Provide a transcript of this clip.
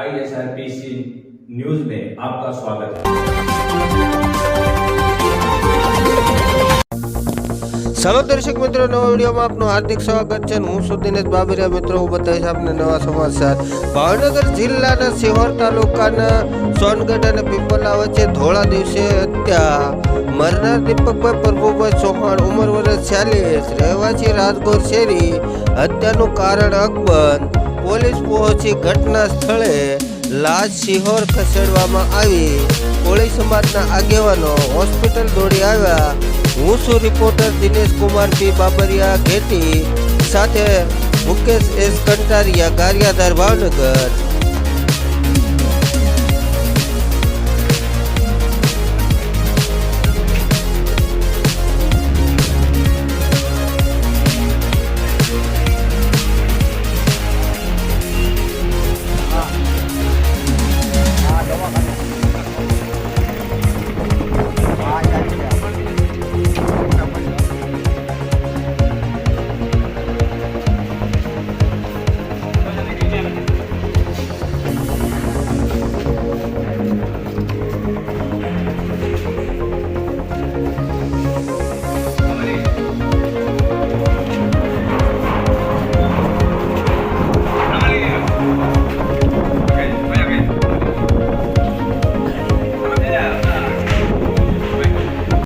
आईएसआरपीसी news में आपका स्वागत है ચાલો દર્શક મિત્રો નવા વિડીયોમાં આપનું હાર્દિક સ્વાગત છે અને હું છું દિનેશ બાબરિયા મિત્રો હું બતાવીશ આપને નવા સમાચાર ભાવનગર જિલ્લાના સિહોર તાલુકાના સોનગઢ અને પીપલા વચ્ચે ધોળા દિવસે હત્યા મરનાર દીપકભાઈ પ્રભુભાઈ ચૌહાણ ઉંમર વર્ષ ચાલીસ રહેવાસી રાજગોર શેરી હત્યાનું કારણ અકબંધ પોલીસ પહોંચી ઘટના સ્થળે લાશ સિહોર ખસેડવામાં આવી. કોળી સમાજના આગેવાનો હોસ્પિટલ દોડી આવ્યા. હું છું રિપોર્ટર દિનેશ કુમાર પી બાબરિયા ઘેટી સાથે મુકેશ એસ કંટારિયા ગારિયાધાર ભાવનગર.